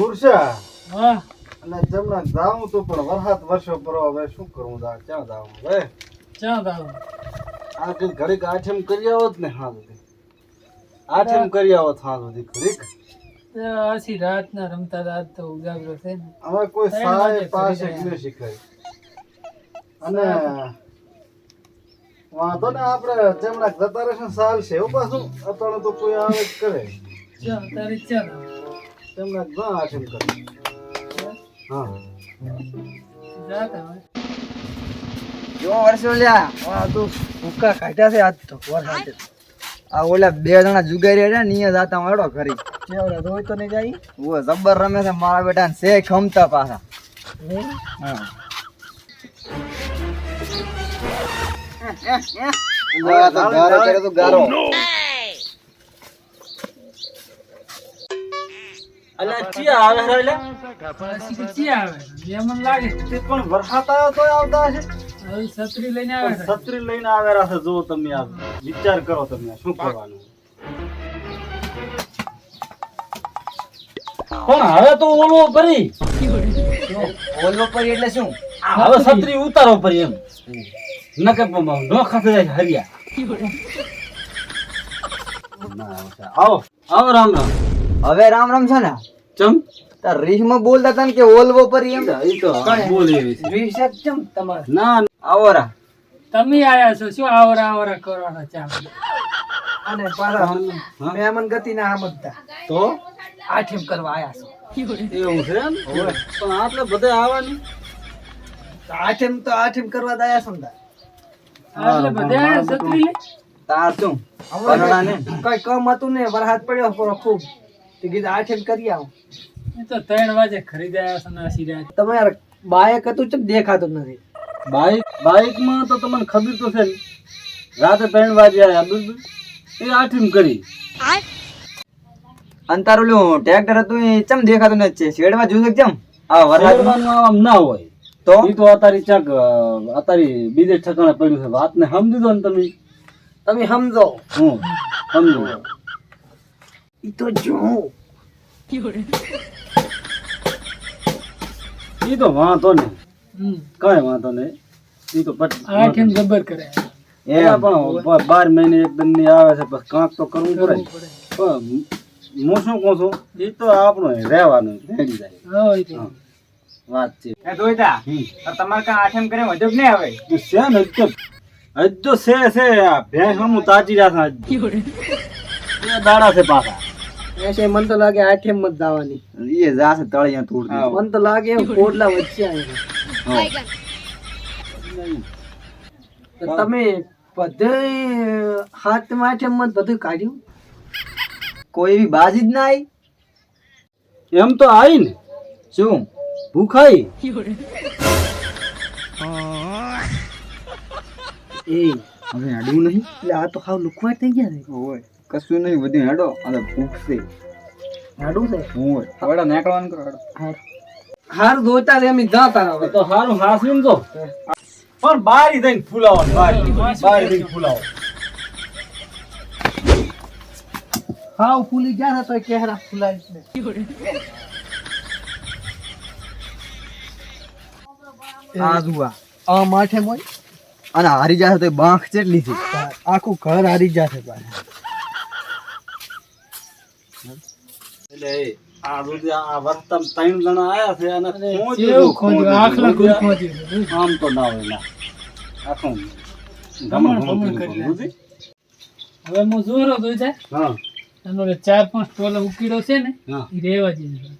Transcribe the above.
ઉષા હા. અને જમણા જાઉં તો પણ વરસાદ વર્ષો પર હવે શું કરું દા ક્યાં જાઉં હવે ક્યાં દાવ આ કઈ ઘડીક આઠમ કરી આવો જ ને હા સુધી. આઠમ કરી આવો હા સુધી ઘડીક. આછી રાત ના રમતા રાત તો ઉજાગરો છે હવે કોઈ સાહેબ પાસે ન શીખાય. અને વાંધો ને આપણે જમણા જતા રહેશે સાલ છે. એવું પાછું? અત્યારે તો કોઈ આવે જ કરે. તારી ચાલ. ઘણા કરે હા. જો વર્ષો લ્યા આ તો ભૂકા કાઢ્યા છે આજ તો વરસાદે. આ ઓલા બે જણા જુગારી રહ્યા ને અહીંયા જાતા મળો ઘરી. કેવડા તો તો નહીં જાય? ઓ જબ્બર રમે છે મારા બેટા શે ખમતા પાછા. હા? ગારો કરે તો ગારો. અલ્યા ચિયા આવે છે એટલે પાછી ચી આવે જે મને લાગે તે પણ વરસાદ આવ્યો તોય આવતા હશે? હવે છત્રી લઈને આવે છત્રી લઈને આવેલા છે જો તમે આ. વિચાર કરો તમે શું કરવાનું? પણ હવે તો ઓલો પરી. ઓલો પરી એટલે શું? હવે છત્રી ઉતારો પરી એમ. નકર નો ખાતે જાય હરિયા. આવો આવો રામ રામ. હવે રામ રામ છે ને? ચમ? તાર રીહમાં બોલતા તને કે ઓલવો પર એમ? એ તો બોલી એવી છે. રીહ કેમ તમારે? ના આવરા. તમે આયા છો શું આવરા આવરા કરવાના ચાલ અને પાછા? મહેમાન ગતિ ના સમજતા તો? આઠેમ કરવા આયા છો. એવું છે એમ? પણ આટલે બધે આવવાની? આઠેમ તો આઠેમ કરવા દયા સમજા ને એટલે બધા આયા છત્રી તાર શું? ને કઈ કમ હતું ને વરસાદ પડ્યો પૂરો ખૂબ. તે કીધું આઠેમ કરી આવો. તો ત્રણ વાગે ખરીદાયા છે રહ્યા તમે યાર હતું ચમ દેખાતું નથી? તો તમને ખબર તો છે ને રાતે ત્રણ વાગે બરાબર એ કરી. ટ્રેક્ટર હતું એ ચમ દેખાતું નથી શેડમાં જોયું ચમ? આ વરસાદ આમ ના હોય. તો? ઈ તો અતારી ચાક અતારી બીજે ઠકાણે પડ્યું છે. વાતને સમજી દો ને તમે. તમે સમજો. હું સમજો. ઈ તો જો ઈ તો વાંધો ને હમ. કઈ વાંધો નહીં. ઈ તો જબર કરે? એ પણ બાર મહિને એક દિનની આવે છે બસ કાંક તો કરવું પડે. પણ હું શું કહું છું ઈ તો આપણું રહેવાનું હેડી જાય. હા, એ તો. હા. વાત છે. એ દોઈતા. તમારે કાં આઠેમ કરે મજબ નહીં આવે? છે ને હજુ તો- હજુ છે છે આ ભેંસ હું તાજી બે દાડા છે પાછા. એસે મન તો લાગે આઠેમ મત દાવાની એ જાશે તળિયા તોડ દે મન તો લાગે કોટલા વચ્ચે આવે તો તમે બધે હાથ આઠેમ મત બધું કાઢ્યું? કોઈ એવી બાજી જ ના આવી એમ તો આવી ને. શું? ભૂખાઈ. એ. હવે અડવું નહીં? એટલે આ તો હાવ લુકવાટ થઈ ગયા ને ઓય કશું નહીં બધું હેડો અને ભૂખશે. હેડું છે? નીકળવાનું કરો હેડો. હાર. તો તો પણ બારી થઈને ફૂલાવો બારી. બારી થઈને ફૂલાવો હાવ ફૂલી ગયા તો કેહરા ફૂલાય આ જુઆ આ. માઠે મોય. અને હારી જશે તો બાંખ ચેટલી છે? આખું ઘર હારી જશે પાછા એટલે આ સુધી આ વર્તમ ત્રણ જણા આયા છે અને કેવું ખોદ્યું, આખલા ગુલ ખોદ્યું. આમ તો ના હોય ના. આખું ગમણ ગમણ હવે હું જોરો તો છે હા. એનો ચાર પાંચ ટોલા ઉકીડો છે ને હા. એ રેવા જેવી